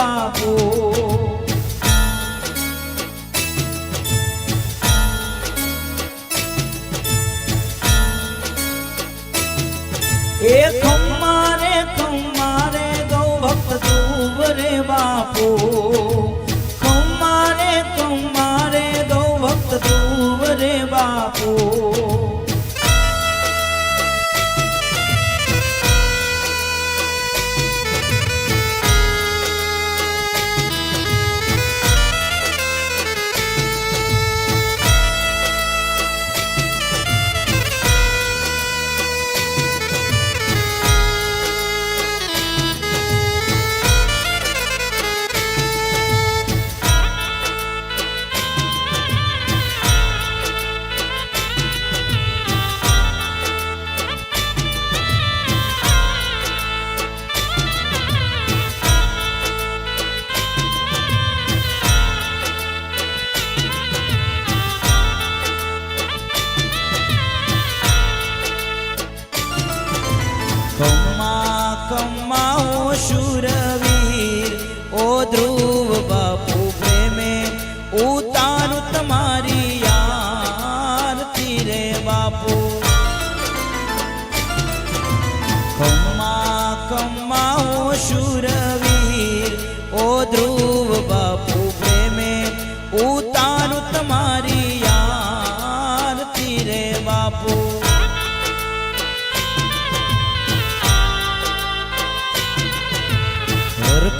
papo.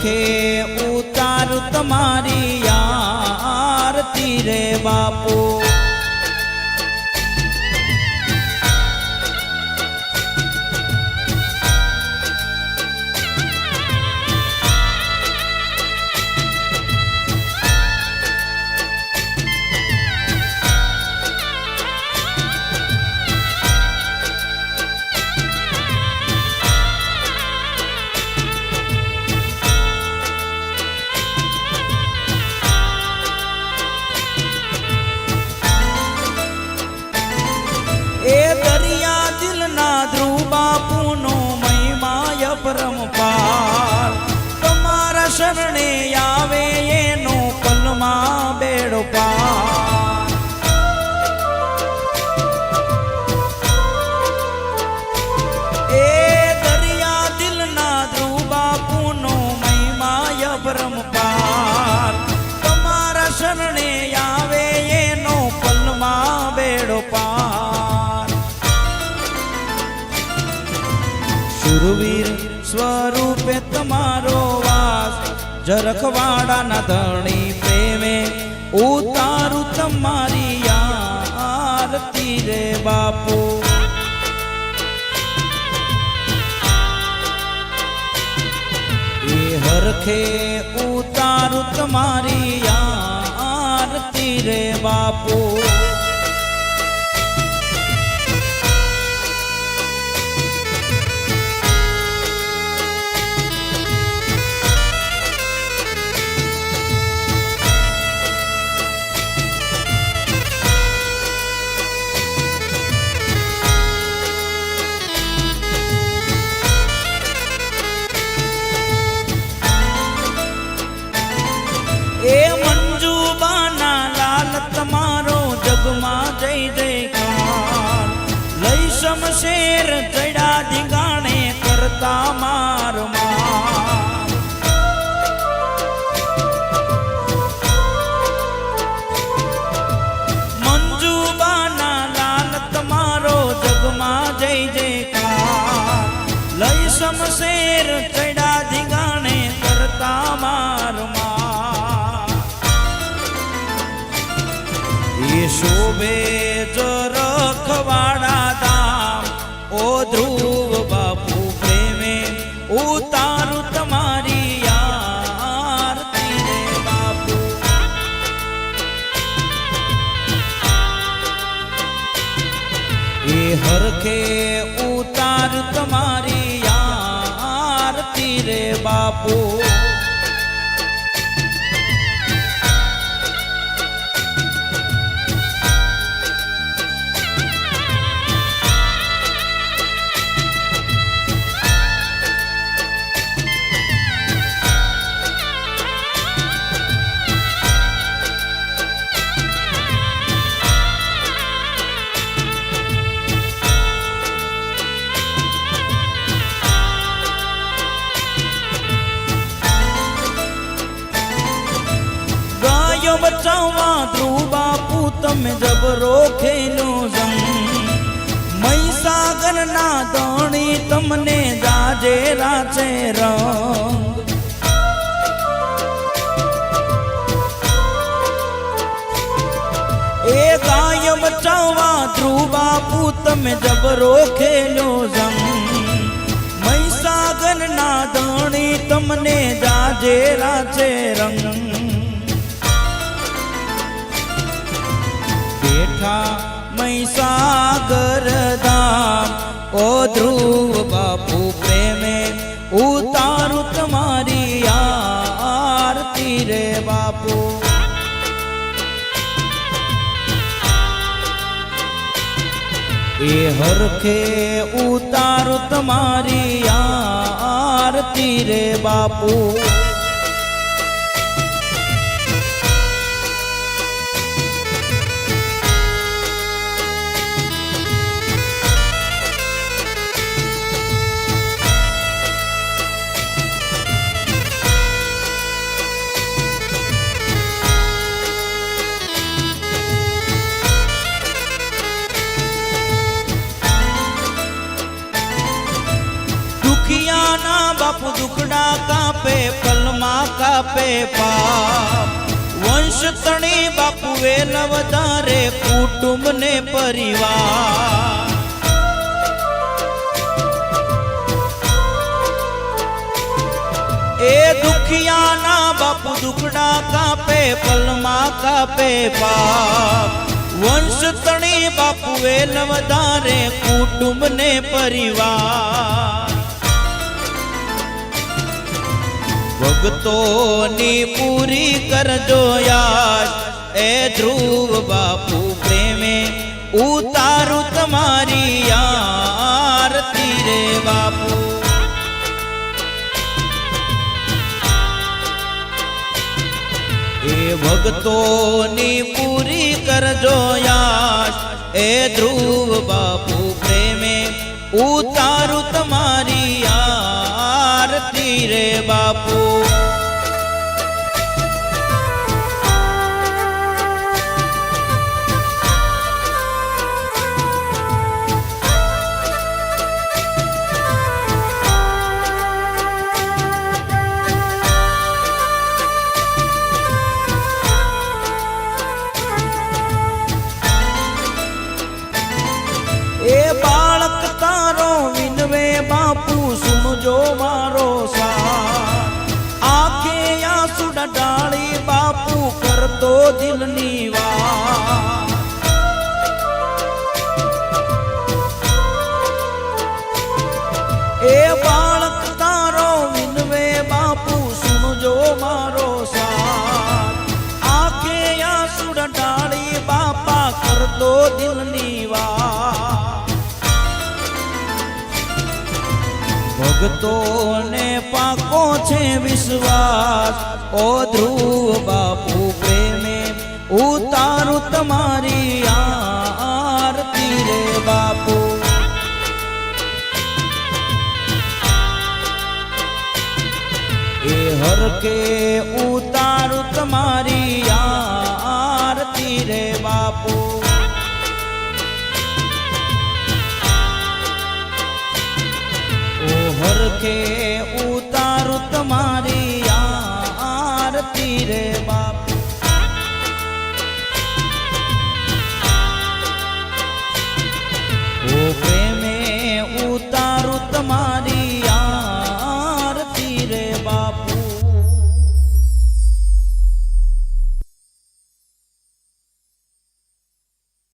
હરખે ઉતારું તમારી આરતી રે બાપુ. શુરવીર સ્વરૂપે તમારો વાસ. જરખવાડાના ધણી પ્રેમે ઉતારું તમારી આરતી રે બાપુ. હરખે ઉતારું તમારી આરતી રે બાપુ. શમશેર ચડા ધીંગાણે કરતા માર માર. મંજુબાના લાલ તમારો જગમાં જય જયકાર. લઈ શમશેર ચડા ધીંગાણે કરતા માર માર. એ શોભે રખવાડા હરખે ઉતાર તમે જબરો ખેલો જંગ મહીસાગરના ધણી તમને જાજે રાચે રંગ એ કાયમ ચાવા ધ્રુવ તમે જબરો ખેલો જંગ મહીસાગરના ધણી તમને જાજે રાચે રંગ. બેઠા મહીસાગર ધામ. ઓ ધ્રુવ બાપુ, પ્રેમે ઉતારું તમારી આરતી રે બાપુ. એ હરખે ઉતારું તમારી આરતી રે બાપુ. દુખડા કાપે પલમાં કાપે પાપ. વંશ તણી બાપુએ નવધારે વધારે કુટુંબ ને પરિવાર. એ દુખિયાના બાપુ દુખડા કાપે પલમાં કાપે પાપ. વંશ તણી બાપુએ નવધારે વધારે કુટુંબ ને પરિવાર. ભક્તોની પૂરી કરજો યાદ. એ ધ્રુવ બાપુ પ્રેમે ઉતારું તમારી આરતી રે બાપુ. એ ભક્તોની પૂરી કરજો યાદ. એ ધ્રુવ બાપુ પ્રેમે ઉતારું તમારી સુનજો મારો સા આંખે આંસુ ડાળી બાપુ કરતો દિલની વાત. એ બાળક તારો વિનવે બાપુ સુનજો મારો સાથ. આખે આંસુ ડાળી બાપા કરતો દિલની ભક્તોને પાકો છે વિશ્વાસ. ઓ ધ્રુવ બાપુ, પ્રેમે ઉતારું તમારી આરતી રે બાપુ. એ હરકે ઉતારું તમારી આરતી રે બાપુ. પડખે ઉતારું તમારી આરતી રે બા